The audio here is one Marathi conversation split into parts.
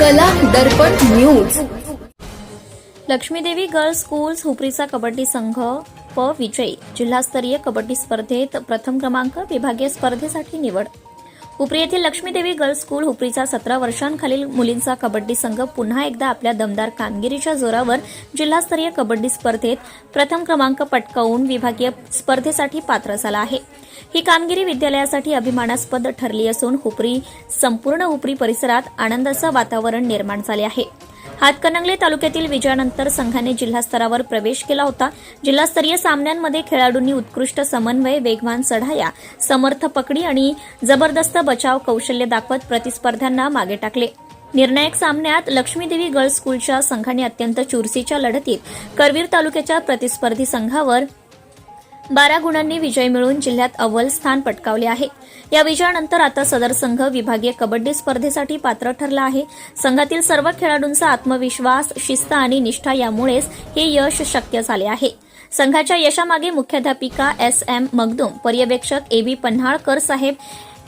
Kala Darpan news. Laxmidevi girls schools हुपरीचा kabaddi संघ प विजयी. जिल्हास्तरीय कबड्डी स्पर्धेत प्रथम क्रमांक विभागीय स्पर्धेसाठी निवड. हुपरी येथील लक्ष्मीदेवी गर्ल्स स्कूल हुपरीचा सतरा वर्षांखालील मुलींचा कबड्डी संघ पुन्हा एकदा आपल्या दमदार कामगिरीच्या जोरावर जिल्हास्तरीय कबड्डी स्पर्धेत प्रथम क्रमांक पटकावून विभागीय स्पर्धेसाठी पात्र झाला आहे. ही कामगिरी विद्यालयासाठी अभिमानास्पद ठरली असून हुपरी संपूर्ण हुपरी परिसरात आनंदाचं वातावरण निर्माण झाले आहे. हातकणंगले तालुक्यातील विजयानंतर संघाने जिल्हास्तरावर प्रवेश केला होता. जिल्हास्तरीय सामन्यांमध्ये खेळाडूंनी उत्कृष्ट समन्वय वेगवान चढाया समर्थ पकडी आणि जबरदस्त बचाव कौशल्य दाखवत प्रतिस्पर्ध्यांना मागे टाकले. निर्णायक सामन्यात लक्ष्मीदेवी गर्ल्स स्कूलच्या संघाने अत्यंत चुरसीच्या लढतीत करवीर तालुक्याच्या प्रतिस्पर्धी संघावर बारा गुणांनी विजय मिळवून जिल्ह्यात अव्वल स्थान पटकावले आहे. या विजयानंतर आता सदर संघ विभागीय कबड्डी स्पर्धेसाठी पात्र ठरला आहे. संघातील सर्व खेळाडूंचा आत्मविश्वास शिस्त आणि निष्ठा यामुळेच हे यश शक्य झाले आहे. संघाच्या यशामागे मुख्याध्यापिका एस एम मगदूम पर्यवेक्षक A B Panhalkar saheb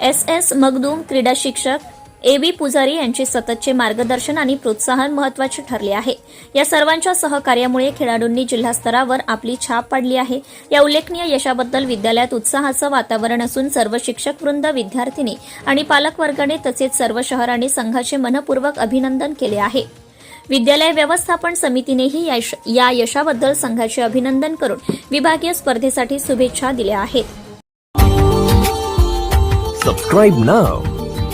S S Magdum क्रीडा शिक्षक ए बी पुजारी यांचे सततचे मार्गदर्शन आणि प्रोत्साहन महत्त्वाचे ठरले आहे. या सर्वांच्या सहकार्यामुळे खेळाडूंनी जिल्हास्तरावर आपली छाप पाडली आहे. या उल्लेखनीय यशाबद्दल विद्यालयात उत्साहाचं वातावरण असून सर्व शिक्षक वृंद विद्यार्थिनी आणि पालकवर्गाने तसेच सर्व शहर आणि संघाचे मनपूर्वक अभिनंदन केले आहे. विद्यालय व्यवस्थापन समितीनेही या यश- या यशाबद्दल संघाचे अभिनंदन करून विभागीय स्पर्धेसाठी शुभेच्छा दिल्या आहेत.